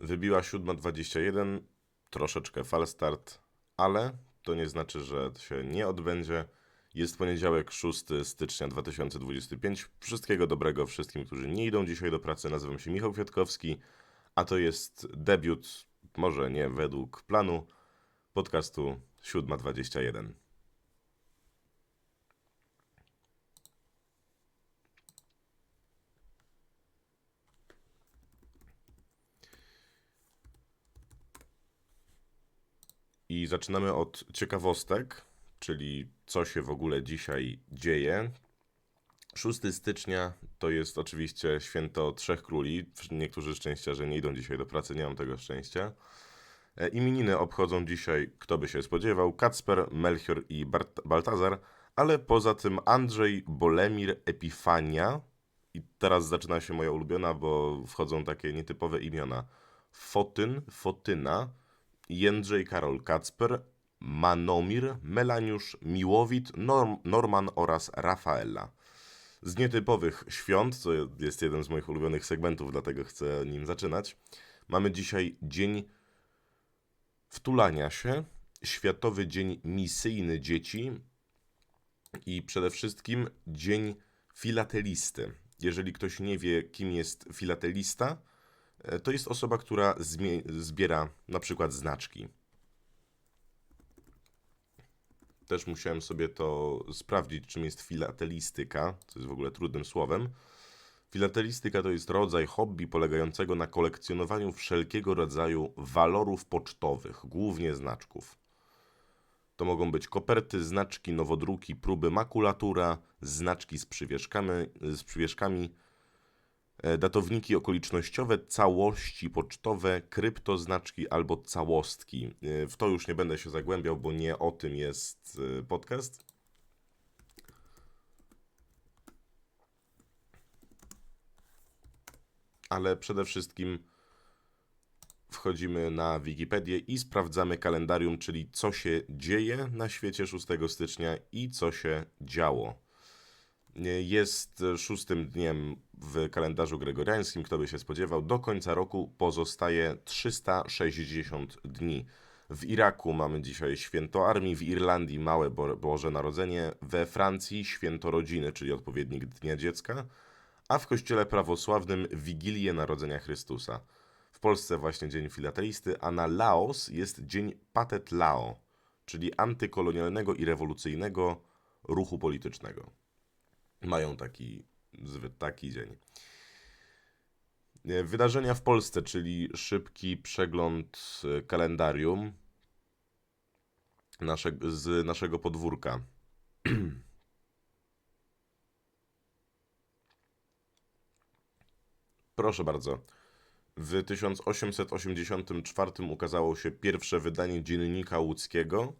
Wybiła 7.21, troszeczkę falstart, ale to nie znaczy, że się nie odbędzie. Jest poniedziałek 6 stycznia 2025. Wszystkiego dobrego wszystkim, którzy nie idą dzisiaj do pracy. Nazywam się Michał Kwiatkowski, a to jest debiut, może nie według planu, podcastu 7.21. I zaczynamy od ciekawostek, czyli co się w ogóle dzisiaj dzieje. 6 stycznia to jest oczywiście święto Trzech Króli. Niektórzy szczęściarze nie idą dzisiaj do pracy, nie mam tego szczęścia. E, Imieniny obchodzą dzisiaj, kto by się spodziewał, Kacper, Melchior i Bart- Baltazar, ale poza tym Andrzej, Bolemir, Epifania. I teraz zaczyna się moja ulubiona, bo wchodzą takie nietypowe imiona. Fotyn, Fotyna, Jędrzej Karol Kacper, Manomir, Melaniusz, Miłowit, Norm, Norman oraz Rafaela. Z nietypowych świąt, co jest jeden z moich ulubionych segmentów, dlatego chcę nim zaczynać, mamy dzisiaj Dzień Wtulania się, Światowy Dzień Misyjny Dzieci i przede wszystkim Dzień Filatelisty. Jeżeli ktoś nie wie, kim jest filatelista, to jest osoba, która zbiera na przykład znaczki. Też musiałem sobie to sprawdzić, czym jest filatelistyka, co jest w ogóle trudnym słowem. Filatelistyka to jest rodzaj hobby polegającego na kolekcjonowaniu wszelkiego rodzaju walorów pocztowych, głównie znaczków. To mogą być koperty, znaczki, nowodruki, próby makulatura, znaczki z przywieszkami, z przywieszkami e, datowniki okolicznościowe, całości pocztowe, kryptoznaczki albo całostki. E, W to już nie będę się zagłębiał, bo nie o tym jest e, podcast. Ale przede wszystkim wchodzimy na Wikipedię i sprawdzamy kalendarium, czyli co się dzieje na świecie 6 stycznia i co się działo. Jest szóstym dniem w kalendarzu gregoriańskim, kto by się spodziewał. Do końca roku pozostaje 360 dni. W Iraku mamy dzisiaj święto armii, w Irlandii małe Bo- Boże Narodzenie, we Francji święto rodziny, czyli odpowiednik Dnia Dziecka, a w kościele prawosławnym Wigilię Narodzenia Chrystusa. W Polsce właśnie Dzień Filatelisty, a na Laos jest Dzień Patet Lao, czyli antykolonialnego i rewolucyjnego ruchu politycznego mają taki, taki dzień. E, Wydarzenia w Polsce, czyli szybki przegląd e, kalendarium nasze, z naszego podwórka. Proszę bardzo. W 1884 ukazało się pierwsze wydanie Dziennika Łódzkiego,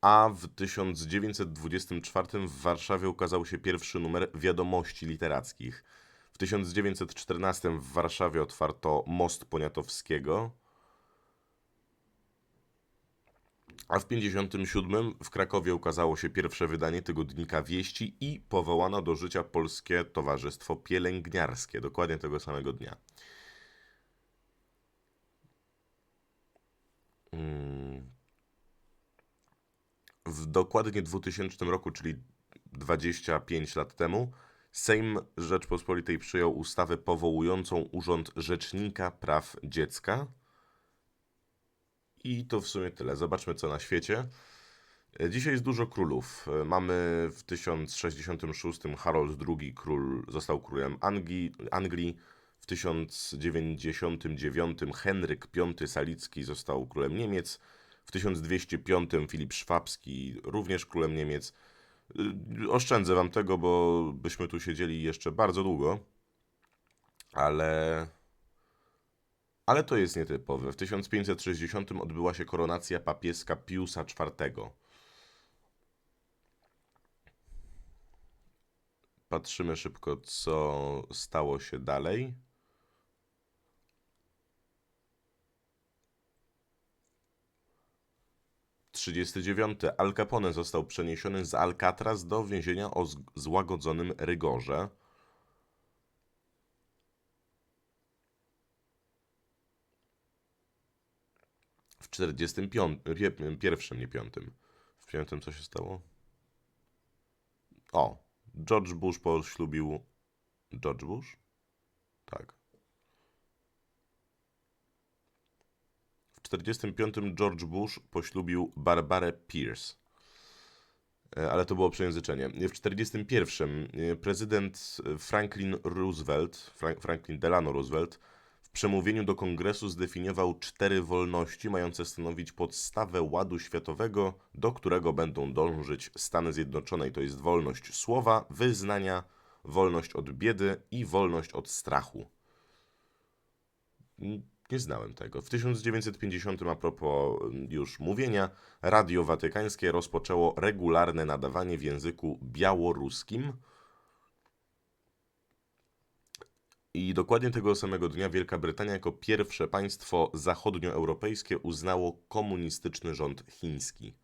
a w 1924 w Warszawie ukazał się pierwszy numer Wiadomości Literackich. W 1914 w Warszawie otwarto Most Poniatowskiego, a w 1957 w Krakowie ukazało się pierwsze wydanie tygodnika Wieści i powołano do życia Polskie Towarzystwo Pielęgniarskie, dokładnie tego samego dnia. Mm. W dokładnie 2000 roku, czyli 25 lat temu, Sejm Rzeczpospolitej przyjął ustawę powołującą Urząd Rzecznika Praw Dziecka. I to w sumie tyle. Zobaczmy, co na świecie. Dzisiaj jest dużo królów. Mamy w 1066 Harold II król został królem Anglii, Anglii. W 1099 Henryk V Salicki został królem Niemiec. W 1205 Filip Szwabski również królem Niemiec. Y, Oszczędzę wam tego, bo byśmy tu siedzieli jeszcze bardzo długo. Ale. Ale to jest nietypowe. W 1560 odbyła się koronacja papieska Piusa IV. Patrzymy szybko, co stało się dalej. Trzydziesty dziewiąty. Al Capone został przeniesiony z Alcatraz do więzienia o złagodzonym rygorze. W 45, pie- pierwszym, nie piątym. W piątym co się stało? O, George Bush poślubił... George Bush? Tak. 45 George Bush poślubił Barbarę Pierce. E, Ale to było przejęzyczenie. W 41 e, prezydent Franklin Roosevelt, Fra- Franklin Delano Roosevelt, w przemówieniu do kongresu zdefiniował cztery wolności mające stanowić podstawę ładu światowego, do którego będą dążyć Stany Zjednoczone. To jest wolność słowa, wyznania, wolność od biedy i wolność od strachu. Nie znałem tego. W 1950, a propos mm, już mówienia, Radio Watykańskie rozpoczęło regularne nadawanie w języku białoruskim. I dokładnie tego samego dnia Wielka Brytania jako pierwsze państwo zachodnioeuropejskie uznało komunistyczny rząd chiński.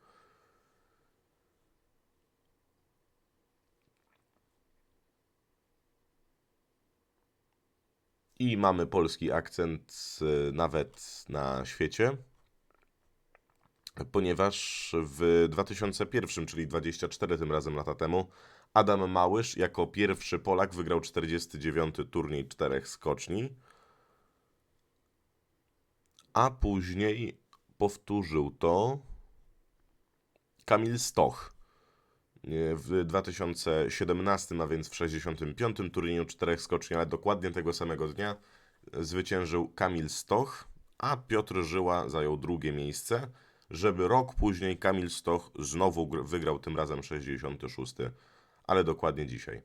I mamy polski akcent y, nawet na świecie, ponieważ w 2001, czyli 24 tym razem lata temu, Adam Małysz jako pierwszy Polak wygrał 49. turniej czterech skoczni, a później powtórzył to Kamil Stoch. Nie, W 2017, a więc w 65. turnieju czterech skoczni, ale dokładnie tego samego dnia zwyciężył Kamil Stoch, a Piotr Żyła zajął drugie miejsce, żeby rok później Kamil Stoch znowu gr- wygrał tym razem 66, ale dokładnie dzisiaj.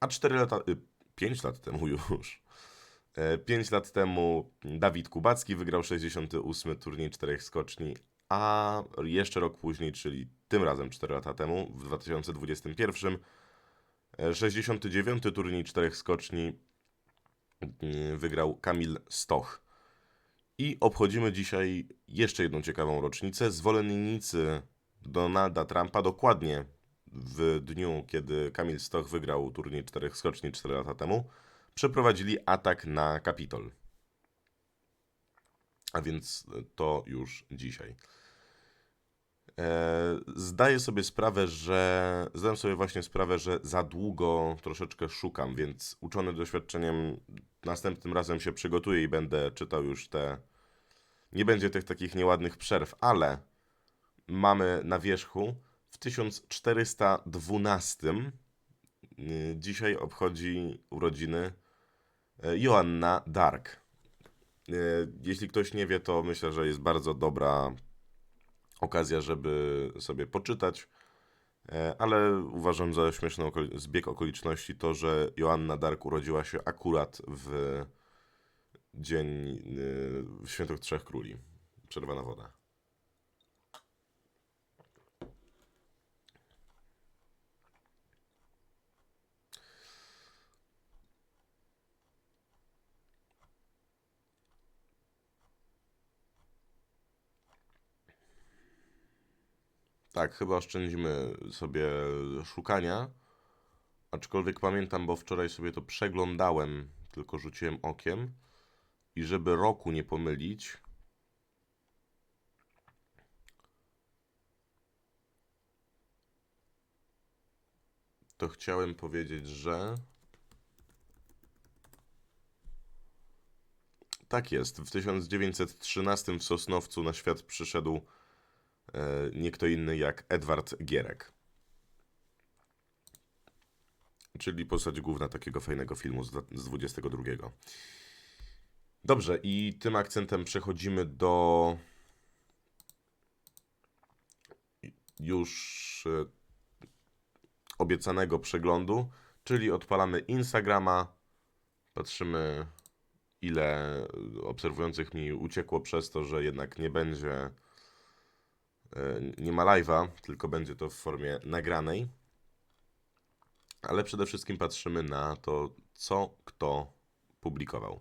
A 4 lata, 5 lat temu już, 5 lat temu Dawid Kubacki wygrał 68 turniej czterech skoczni, a jeszcze rok później, czyli tym razem 4 lata temu, w 2021, e, 69 turniej czterech skoczni mm, wygrał Kamil Stoch. I obchodzimy dzisiaj jeszcze jedną ciekawą rocznicę. Zwolennicy Donalda Trumpa dokładnie w dniu, kiedy Kamil Stoch wygrał turniej czterech skoczni 4 lata temu, przeprowadzili atak na Kapitol. A więc to już dzisiaj. E, Zdaję sobie sprawę, że. Zdałem sobie właśnie sprawę, że za długo troszeczkę szukam, więc uczony doświadczeniem następnym razem się przygotuję i będę czytał już te. Nie będzie tych takich nieładnych przerw, ale mamy na wierzchu w 1412 y, dzisiaj obchodzi urodziny e, Joanna Dark. E, Jeśli ktoś nie wie, to myślę, że jest bardzo dobra okazja, żeby sobie poczytać. E, Ale uważam za śmieszny okoli- zbieg okoliczności to, że Joanna Dark urodziła się akurat w dzień y, Świętych Trzech Króli. Przerwana woda. Tak, chyba oszczędzimy sobie szukania. Aczkolwiek pamiętam, bo wczoraj sobie to przeglądałem, tylko rzuciłem okiem. I żeby roku nie pomylić, to chciałem powiedzieć, że. Tak jest. W 1913 w Sosnowcu na świat przyszedł nie kto inny jak Edward Gierek. Czyli postać główna takiego fajnego filmu z, z 22. Dobrze, i tym akcentem przechodzimy do już e, obiecanego przeglądu, czyli odpalamy Instagrama, patrzymy ile obserwujących mi uciekło przez to, że jednak nie będzie, e, nie ma live'a, tylko będzie to w formie nagranej. Ale przede wszystkim patrzymy na to, co kto publikował.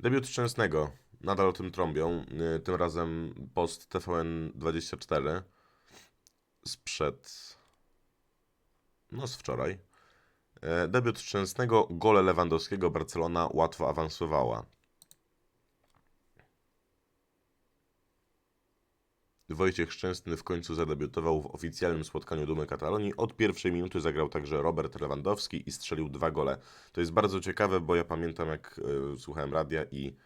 Debiut Szczęsnego. Nadal o tym trąbią. Y, Tym razem post TVN24 sprzed no z wczoraj. E, Debiut Szczęsnego, gole Lewandowskiego, Barcelona łatwo awansowała. Wojciech Szczęsny w końcu zadebiutował w oficjalnym spotkaniu Dumy Katalonii. Od pierwszej minuty zagrał także Robert Lewandowski i strzelił dwa gole. To jest bardzo ciekawe, bo ja pamiętam jak e, słuchałem radia i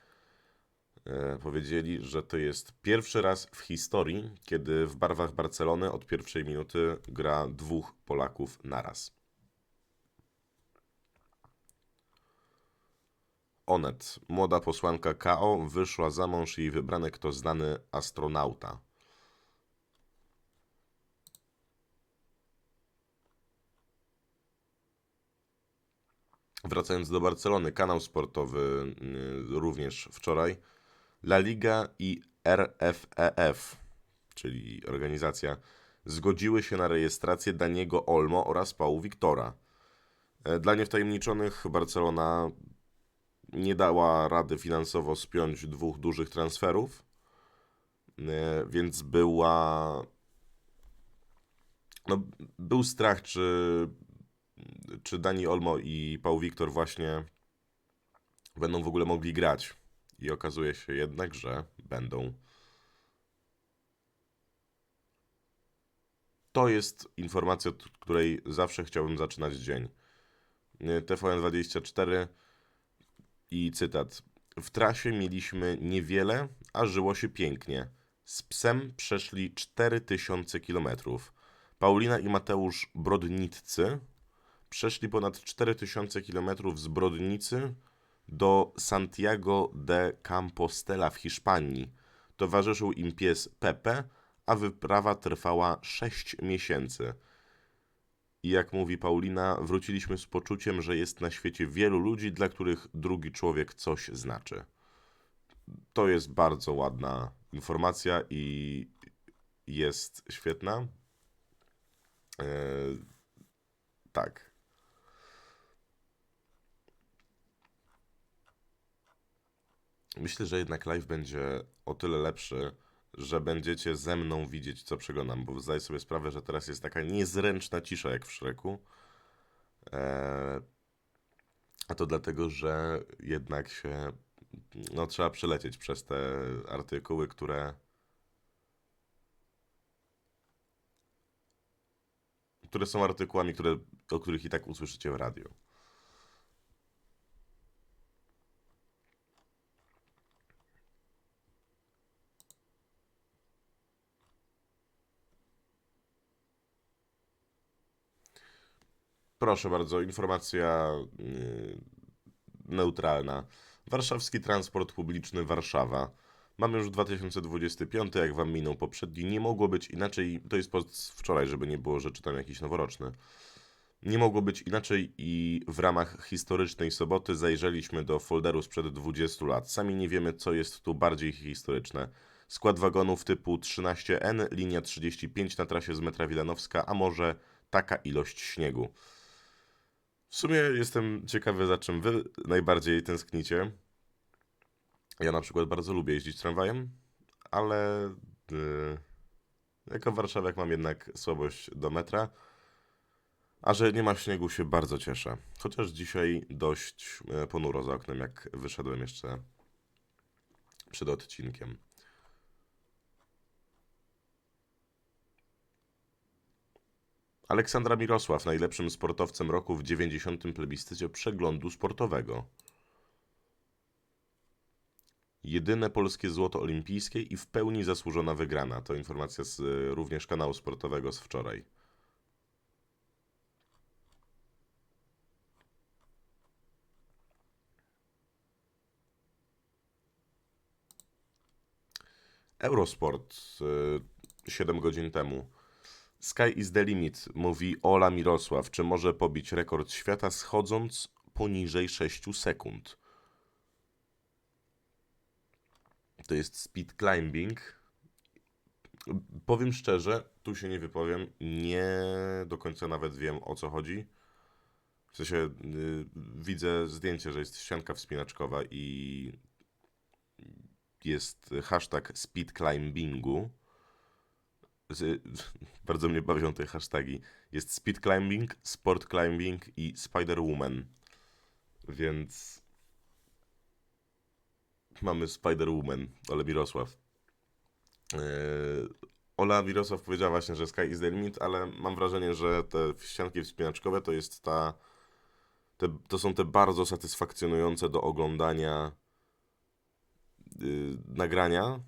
e, powiedzieli, że to jest pierwszy raz w historii, kiedy w barwach Barcelony od pierwszej minuty gra dwóch Polaków naraz. Onet, młoda posłanka KO, wyszła za mąż i jej wybranek to znany astronauta. Wracając do Barcelony, kanał sportowy y, również wczoraj. La Liga i RFEF, czyli organizacja, zgodziły się na rejestrację Daniego Olmo oraz Pau Wiktora. E, Dla niewtajemniczonych Barcelona nie dała rady finansowo spiąć dwóch dużych transferów, e, więc była. No, był strach, czy, czy Dani Olmo i Paul Wiktor właśnie będą w ogóle mogli grać. I okazuje się jednak, że będą. To jest informacja, od której zawsze chciałbym zaczynać dzień. E, TVN24 i cytat. W trasie mieliśmy niewiele, a żyło się pięknie. Z psem przeszli 4000 km. Paulina i Mateusz Brodniccy przeszli ponad 4000 km z Brodnicy do Santiago de Compostela w Hiszpanii. Towarzyszył im pies Pepe, a wyprawa trwała 6 miesięcy. I jak mówi Paulina, wróciliśmy z poczuciem, że jest na świecie wielu ludzi, dla których drugi człowiek coś znaczy. To jest bardzo ładna informacja i jest świetna. Eee, tak. Myślę, że jednak live będzie o tyle lepszy, że będziecie ze mną widzieć, co przeglądam, bo zdaję sobie sprawę, że teraz jest taka niezręczna cisza jak w Szreku. Eee, a to dlatego, że jednak się no, trzeba przelecieć przez te artykuły, które które są artykułami, które, o których i tak usłyszycie w radiu. Proszę bardzo, informacja yy, neutralna. Warszawski transport publiczny Warszawa. Mamy już 2025, jak wam minął poprzedni. Nie mogło być inaczej. To jest post wczoraj, żeby nie było, że czytam jakiś noworoczny. Nie mogło być inaczej i w ramach historycznej soboty zajrzeliśmy do folderu sprzed 20 lat. Sami nie wiemy, co jest tu bardziej historyczne. Skład wagonów typu 13N, linia 35 na trasie z metra Wilanowska, a może taka ilość śniegu. W sumie jestem ciekawy, za czym wy najbardziej tęsknicie. Ja na przykład bardzo lubię jeździć tramwajem, ale yy, jako warszawiak mam jednak słabość do metra. A że nie ma śniegu się bardzo cieszę. Chociaż dzisiaj dość e, ponuro za oknem, jak wyszedłem jeszcze przed odcinkiem. Aleksandra Mirosław, najlepszym sportowcem roku w 90. plebiscycie przeglądu sportowego. Jedyne polskie złoto olimpijskie i w pełni zasłużona wygrana. To informacja z y, również kanału sportowego z wczoraj. Eurosport y, 7 godzin temu. Sky is the limit, mówi Ola Mirosław. Czy może pobić rekord świata schodząc poniżej 6 sekund? To jest speed climbing. Powiem szczerze, tu się nie wypowiem. Nie do końca nawet wiem o co chodzi. W sensie y, widzę zdjęcie, że jest ścianka wspinaczkowa i jest hashtag speed climbingu. bardzo mnie bawią te hasztagi. Jest speed climbing, sport climbing i spider woman. Więc mamy spider woman, Ole Mirosław. Yy, Ola Mirosław powiedziała właśnie, że sky is the limit, ale mam wrażenie, że te ścianki wspinaczkowe to jest ta te, to są te bardzo satysfakcjonujące do oglądania yy, nagrania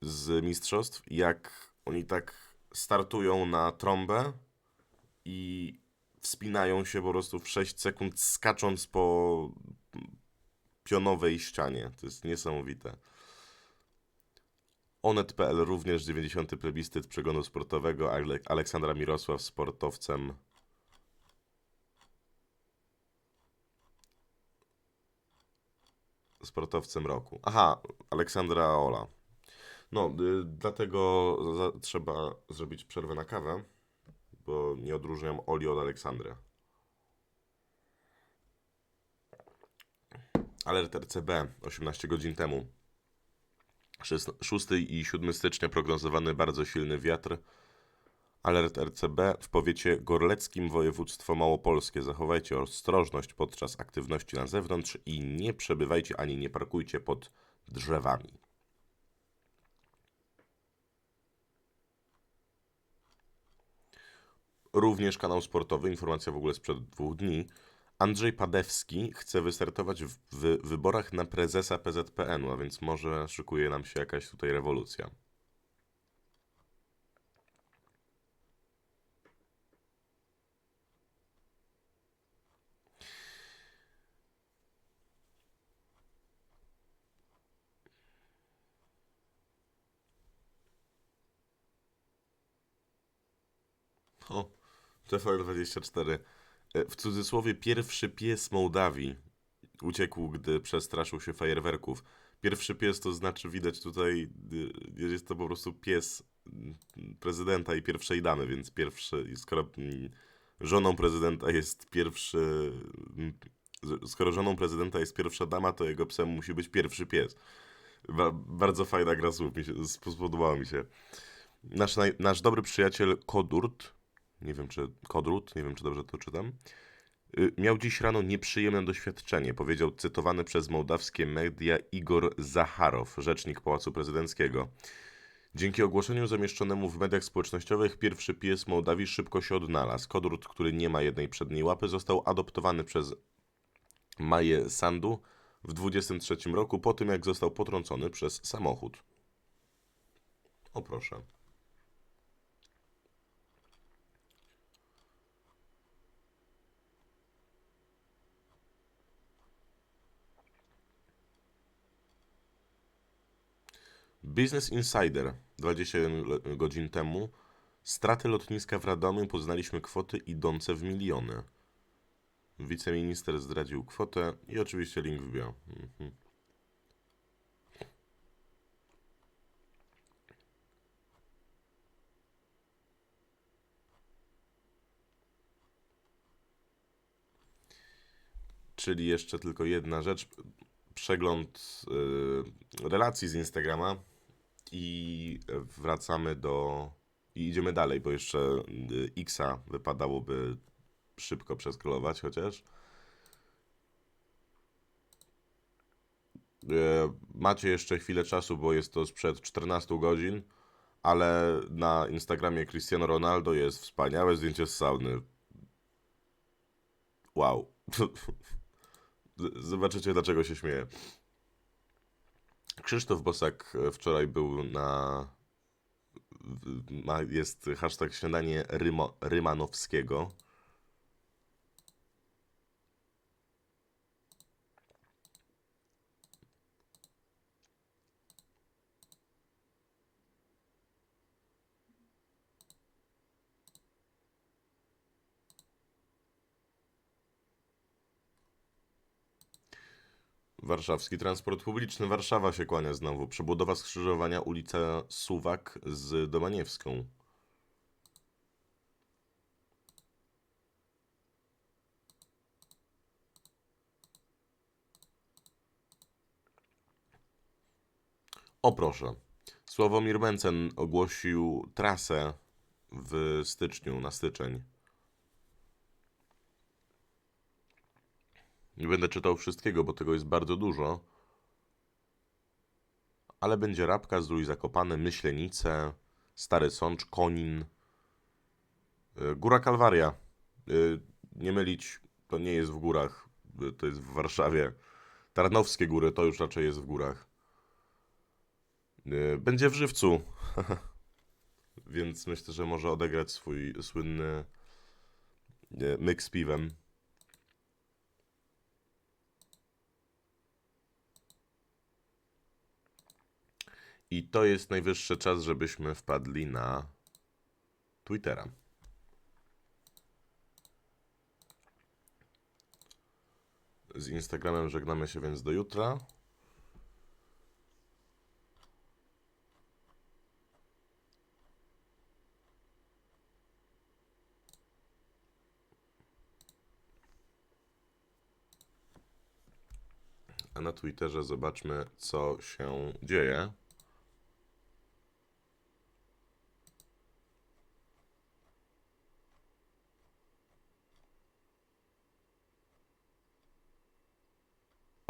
z mistrzostw, jak oni tak startują na trąbę i wspinają się po prostu w 6 sekund, skacząc po pionowej ścianie. To jest niesamowite. Onet.pl również 90. plebiscyt przegonu sportowego. Ale Aleksandra Mirosław sportowcem sportowcem roku. Aha, Aleksandra Ola. No, y, dlatego za, trzeba zrobić przerwę na kawę, bo nie odróżniam Oli od Aleksandry. Alert RCB 18 godzin temu. 6 i 7 stycznia prognozowany bardzo silny wiatr. Alert RCB w powiecie gorleckim województwo małopolskie. Zachowajcie ostrożność podczas aktywności na zewnątrz i nie przebywajcie ani nie parkujcie pod drzewami. Również kanał sportowy, informacja w ogóle sprzed dwóch dni. Andrzej Padewski chce wystartować w, w wyborach na prezesa PZPN-u, a więc może szykuje nam się jakaś tutaj rewolucja. O, TVR24. E, W cudzysłowie pierwszy pies Mołdawii uciekł, gdy przestraszył się fajerwerków. Pierwszy pies to znaczy widać tutaj, y, jest to po prostu pies mm, prezydenta i pierwszej damy, więc pierwszy, skoro mm, żoną prezydenta jest pierwszy, mm, skoro żoną prezydenta jest pierwsza dama, to jego psem musi być pierwszy pies. Ba bardzo fajna gra słów, mi się, sp- spodobało mi się. Nasz, nasz dobry przyjaciel Kodurt, nie wiem czy Kodrut, nie wiem czy dobrze to czytam, y, miał dziś rano nieprzyjemne doświadczenie, powiedział cytowany przez mołdawskie media Igor Zacharow, rzecznik Pałacu Prezydenckiego. Dzięki ogłoszeniu zamieszczonemu w mediach społecznościowych pierwszy pies Mołdawii szybko się odnalazł. Kodrut, który nie ma jednej przedniej łapy, został adoptowany przez Maję Sandu w 23 roku po tym, jak został potrącony przez samochód. O proszę. Business Insider 21 le- godzin temu. Straty lotniska w Radomiu poznaliśmy kwoty idące w miliony. Wiceminister zdradził kwotę i oczywiście link w bio. Mhm. Czyli jeszcze tylko jedna rzecz. Przegląd y, relacji z Instagrama i wracamy do. I idziemy dalej, bo jeszcze y, Xa wypadałoby szybko przeskrolować chociaż. E, Macie jeszcze chwilę czasu, bo jest to sprzed 14 godzin, ale na Instagramie Cristiano Ronaldo jest wspaniałe zdjęcie z sauny. Wow. Zobaczycie, dlaczego się śmieję. Krzysztof Bosak e, wczoraj był na. Ma, jest hashtag śniadanie Rymo, Rymanowskiego. Warszawski transport publiczny. Warszawa się kłania znowu. Przebudowa skrzyżowania ulica Suwak z Domaniewską. O proszę. Sławomir Mencen ogłosił trasę w styczniu, na styczeń. Nie będę czytał wszystkiego, bo tego jest bardzo dużo. Ale będzie Rabka, Zdrój Zakopane, Myślenice, Stary Sącz, Konin, y, Góra Kalwaria. Y, Nie mylić, to nie jest w górach, y, to jest w Warszawie. Tarnowskie Góry to już raczej jest w górach. Będzie w Żywcu. Więc myślę, że może odegrać swój słynny myk z piwem. I to jest najwyższy czas, żebyśmy wpadli na Twittera. Z Instagramem żegnamy się więc do jutra. A na Twitterze zobaczmy, co się dzieje.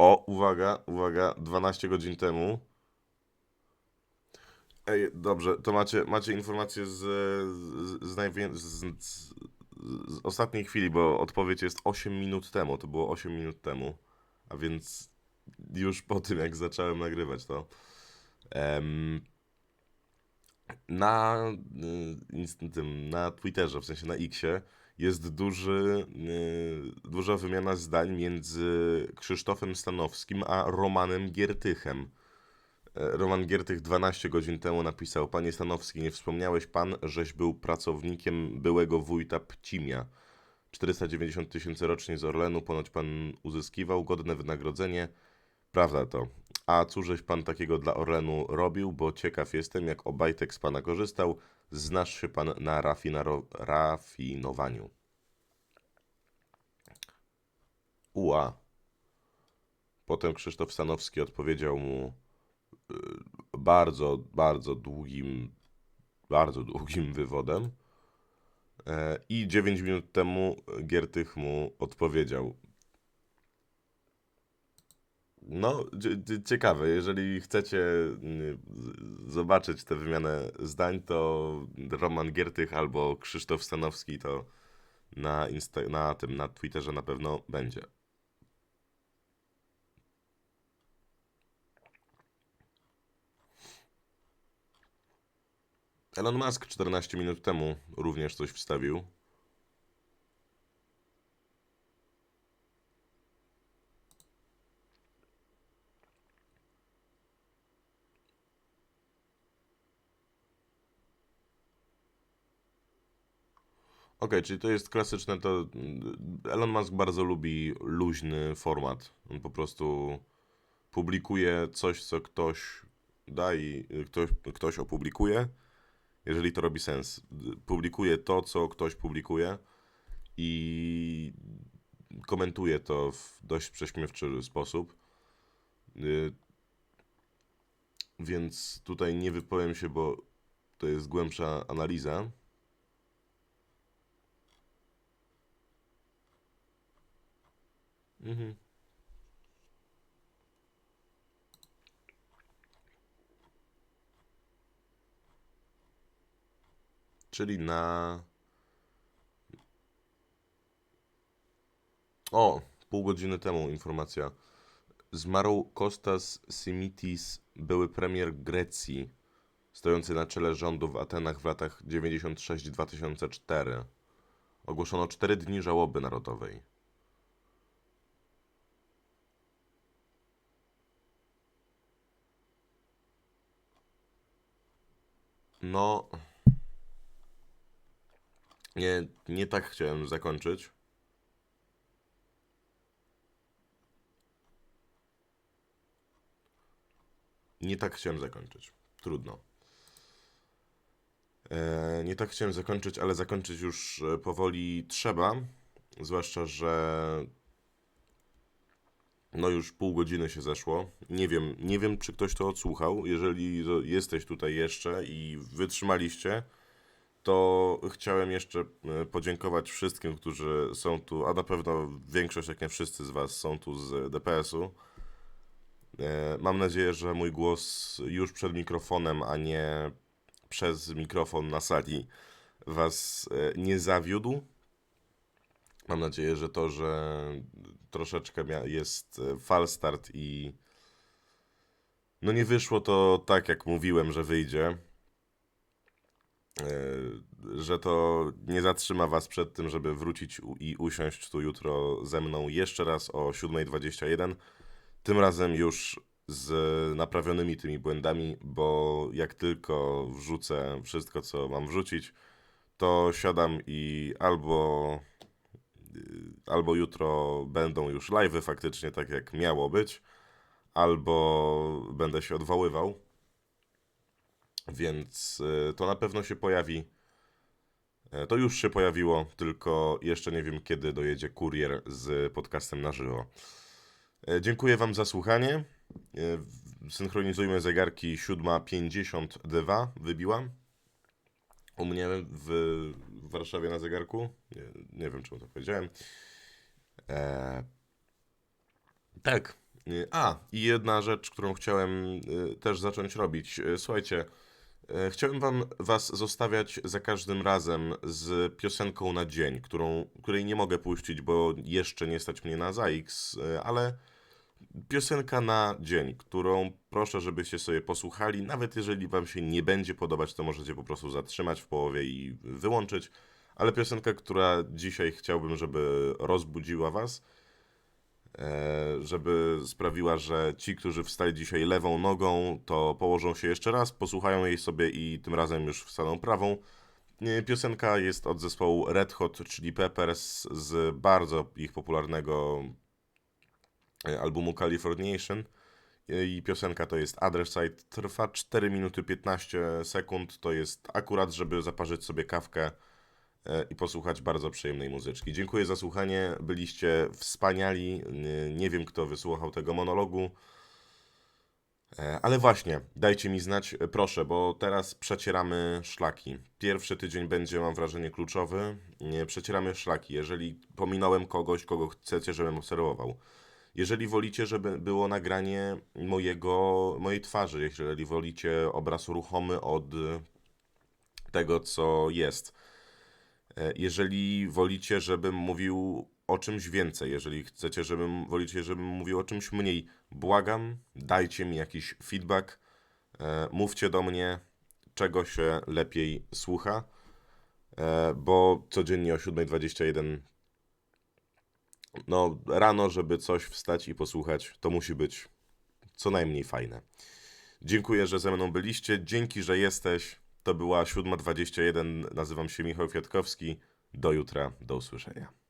O, uwaga, uwaga, 12 godzin temu. Ej, dobrze, to macie, macie informację z, z, z, najwię- z, z, z ostatniej chwili, bo odpowiedź jest 8 minut temu. To było 8 minut temu. A więc już po tym, jak zacząłem nagrywać to. Em, na, y, tym, na Twitterze, w sensie na Xie, jest duży, y, duża wymiana zdań między Krzysztofem Stanowskim a Romanem Giertychem. E, Roman Giertych 12 godzin temu napisał: Panie Stanowski, nie wspomniałeś pan, żeś był pracownikiem byłego wójta Pcimia. 490 tysięcy rocznie z Orlenu, ponoć pan uzyskiwał godne wynagrodzenie. Prawda to. A cóżeś pan takiego dla Orlenu robił, bo ciekaw jestem, jak Obajtek z pana korzystał. Znasz się pan na rafinowaniu. Ua. Potem Krzysztof Stanowski odpowiedział mu y, bardzo, bardzo długim, bardzo długim wywodem. E, I 9 minut temu Giertych mu odpowiedział. No, cie- cie- ciekawe. Jeżeli chcecie z- zobaczyć tę wymianę zdań, to Roman Giertych albo Krzysztof Stanowski to na, Insta- na tym, na Twitterze na pewno będzie. Elon Musk 14 minut temu również coś wstawił. Okej, czyli to jest klasyczne, to mm, Elon Musk bardzo lubi luźny format. On po prostu publikuje coś, co ktoś da i ktoś, ktoś opublikuje, jeżeli to robi sens. Publikuje to, co ktoś publikuje i komentuje to w dość prześmiewczy sposób. Y, Więc tutaj nie wypowiem się, bo to jest głębsza analiza. Mhm. Czyli na. O, pół godziny temu informacja. Zmarł Kostas Simitis, były premier Grecji, stojący na czele rządu w Atenach w latach 96-2004. Ogłoszono 4 dni żałoby narodowej. No. Nie, nie tak chciałem zakończyć. Nie tak chciałem zakończyć. Trudno. E, nie tak chciałem zakończyć, ale zakończyć już e, powoli trzeba. Zwłaszcza, że No już pół godziny się zeszło. Nie wiem, nie wiem czy ktoś to odsłuchał. Jeżeli jesteś tutaj jeszcze i wytrzymaliście, to chciałem jeszcze e, podziękować wszystkim, którzy są tu, a na pewno większość, jak nie wszyscy z Was są tu z DPS-u. E, Mam nadzieję, że mój głos już przed mikrofonem, a nie przez mikrofon na sali Was e, nie zawiódł. Mam nadzieję, że to, że troszeczkę jest e, fal start i no nie wyszło to tak, jak mówiłem, że wyjdzie. E, Że to nie zatrzyma Was przed tym, żeby wrócić i usiąść tu jutro ze mną jeszcze raz o 7.21. Tym razem już z naprawionymi tymi błędami, bo jak tylko wrzucę wszystko, co mam wrzucić, to siadam i albo albo jutro będą już live'y faktycznie tak jak miało być, albo będę się odwoływał. Więc y, to na pewno się pojawi. E, To już się pojawiło, tylko jeszcze nie wiem kiedy dojedzie kurier z podcastem na żywo. E, Dziękuję Wam za słuchanie. E, Synchronizujmy zegarki 7.52 wybiła. U mnie w Warszawie na zegarku. Nie, nie wiem, czemu to powiedziałem. E, tak. Y, A, i jedna rzecz, którą chciałem y, też zacząć robić. Słuchajcie, chciałem wam was zostawiać za każdym razem z piosenką na dzień, którą, której nie mogę puścić, bo jeszcze nie stać mnie na ZAX, ale piosenka na dzień, którą proszę, żebyście sobie posłuchali. Nawet jeżeli wam się nie będzie podobać, to możecie po prostu zatrzymać w połowie i wyłączyć. Ale piosenka, która dzisiaj chciałbym, żeby rozbudziła was, e, żeby sprawiła, że ci, którzy wstali dzisiaj lewą nogą, to położą się jeszcze raz, posłuchają jej sobie i tym razem już wstaną prawą. E, Piosenka jest od zespołu Red Hot Chili Peppers z bardzo ich popularnego albumu Californication. E, I piosenka to jest Other Side. Trwa 4 minuty 15 sekund. To jest akurat, żeby zaparzyć sobie kawkę e, i posłuchać bardzo przyjemnej muzyczki. Dziękuję za słuchanie. Byliście wspaniali. Nie- wiem, kto wysłuchał tego monologu. E, Ale właśnie, dajcie mi znać, e, proszę, bo teraz przecieramy szlaki. Pierwszy tydzień będzie, mam wrażenie, kluczowy. Przecieramy szlaki. Jeżeli pominąłem kogoś, kogo chcecie, żebym obserwował. Jeżeli wolicie, żeby było nagranie mojego, mojej twarzy, jeżeli wolicie obraz ruchomy od tego, co jest. E, Jeżeli wolicie, żebym mówił o czymś więcej, jeżeli chcecie, żebym, wolicie, żebym mówił o czymś mniej, błagam, dajcie mi jakiś feedback, e, mówcie do mnie, czego się lepiej słucha, e, bo codziennie o 7.21 no rano, żeby coś wstać i posłuchać, to musi być co najmniej fajne. Dziękuję, że ze mną byliście. Dzięki, że jesteś. To była 7.21. Nazywam się Michał Kwiatkowski. Do jutra. Do usłyszenia.